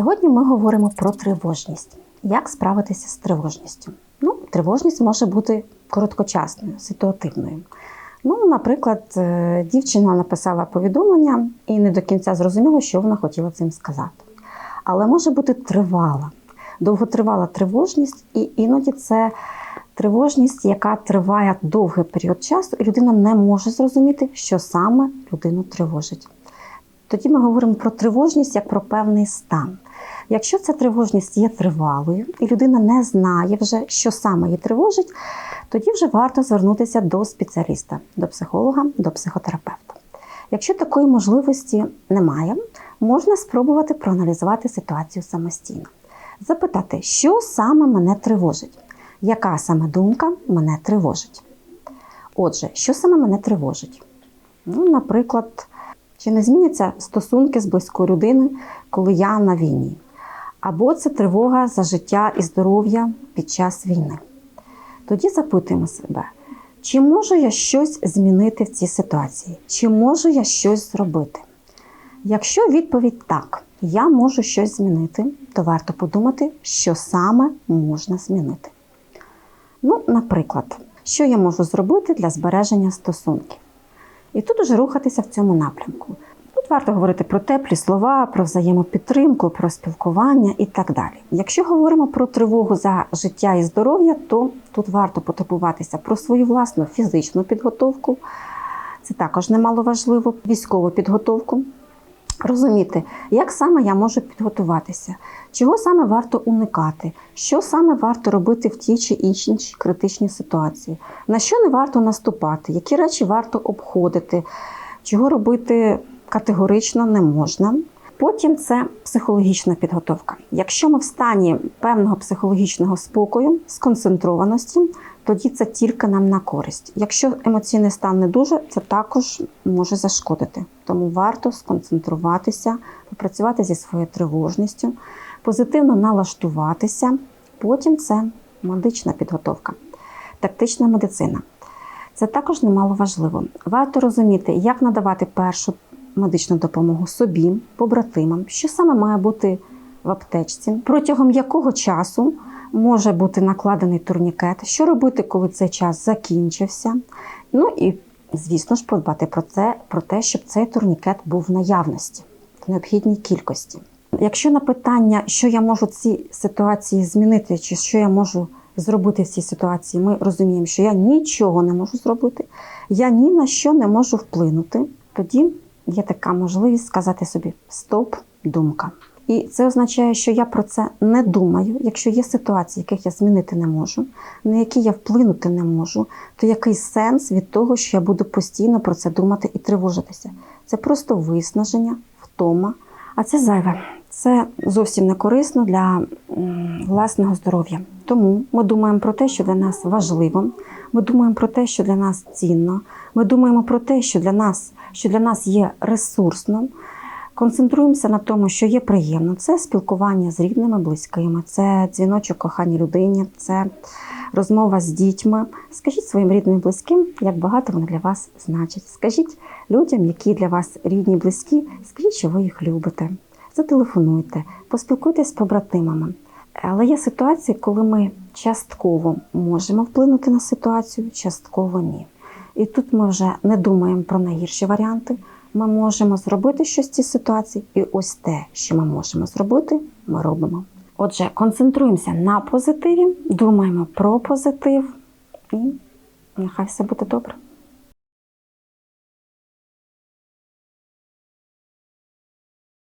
Сьогодні ми говоримо про тривожність. Як справитися з тривожністю? Ну, тривожність може бути короткочасною, ситуативною. Ну, наприклад, е, дівчина написала повідомлення і не до кінця зрозуміло, що вона хотіла цим сказати. Але може бути тривала, довготривала тривожність, і іноді це тривожність, яка триває довгий період часу, і людина не може зрозуміти, що саме людину тривожить. Тоді ми говоримо про тривожність як про певний стан. Якщо ця тривожність є тривалою, і людина не знає вже, що саме її тривожить, тоді вже варто звернутися до спеціаліста, до психолога, до психотерапевта. Якщо такої можливості немає, можна спробувати проаналізувати ситуацію самостійно, запитати, що саме мене тривожить, яка саме думка мене тривожить. Отже, що саме мене тривожить? Ну, наприклад, чи не зміняться стосунки з близькою людиною, коли я на війні? Або це тривога за життя і здоров'я під час війни. Тоді запитуємо себе, чи можу я щось змінити в цій ситуації? Чи можу я щось зробити? Якщо відповідь так, я можу щось змінити, то варто подумати, що саме можна змінити. Ну, наприклад, що я можу зробити для збереження стосунків? І тут уже рухатися в цьому напрямку. Варто говорити про теплі слова, про взаємопідтримку, про спілкування і так далі. Якщо говоримо про тривогу за життя і здоров'я, то тут варто потурбуватися про свою власну фізичну підготовку. Це також немаловажливо, військову підготовку. Розуміти, як саме я можу підготуватися, чого саме варто уникати, що саме варто робити в тій чи іншій критичній ситуації, на що не варто наступати, які речі варто обходити, чого робити категорично не можна. Потім це психологічна підготовка. Якщо ми в стані певного психологічного спокою, сконцентрованості, тоді це тільки нам на користь. Якщо емоційний стан не дуже, це також може зашкодити. Тому варто сконцентруватися, попрацювати зі своєю тривожністю, позитивно налаштуватися. Потім це медична підготовка, тактична медицина. Це також немало важливо. Варто розуміти, як надавати першу медичну допомогу собі, побратимам, що саме має бути в аптечці, протягом якого часу може бути накладений турнікет, що робити, коли цей час закінчився. Ну і, звісно ж, подбати про це, про те, щоб цей турнікет був в наявності, в необхідній кількості. Якщо на питання, що я можу в цій ситуації змінити, чи що я можу зробити в цій ситуації, ми розуміємо, що я нічого не можу зробити, я ні на що не можу вплинути, тоді є така можливість сказати собі стоп, думка. І це означає, що я про це не думаю. Якщо є ситуації, яких я змінити не можу, на які я вплинути не можу, то який сенс від того, що я буду постійно про це думати і тривожитися? Це просто виснаження, втома, а це зайве. Це зовсім не корисно для власного здоров'я. Тому ми думаємо про те, що для нас важливо. Ми думаємо про те, що для нас цінно. Ми думаємо про те, що для нас, що для нас є ресурсно. Концентруємося на тому, що є приємно. Це спілкування з рідними, близькими, це дзвіночок коханій людині, це розмова з дітьми. Скажіть своїм рідним і близьким, як багато вони для вас значать. Скажіть людям, які для вас рідні, близькі, скажіть, що ви їх любите. Зателефонуйте, поспілкуйтесь з побратимами. Але є ситуації, коли ми частково можемо вплинути на ситуацію, частково ні. І тут ми вже не думаємо про найгірші варіанти. Ми можемо зробити щось в цій ситуації, і ось те, що ми можемо зробити, ми робимо. Отже, концентруємося на позитиві, думаємо про позитив, і нехай все буде добре.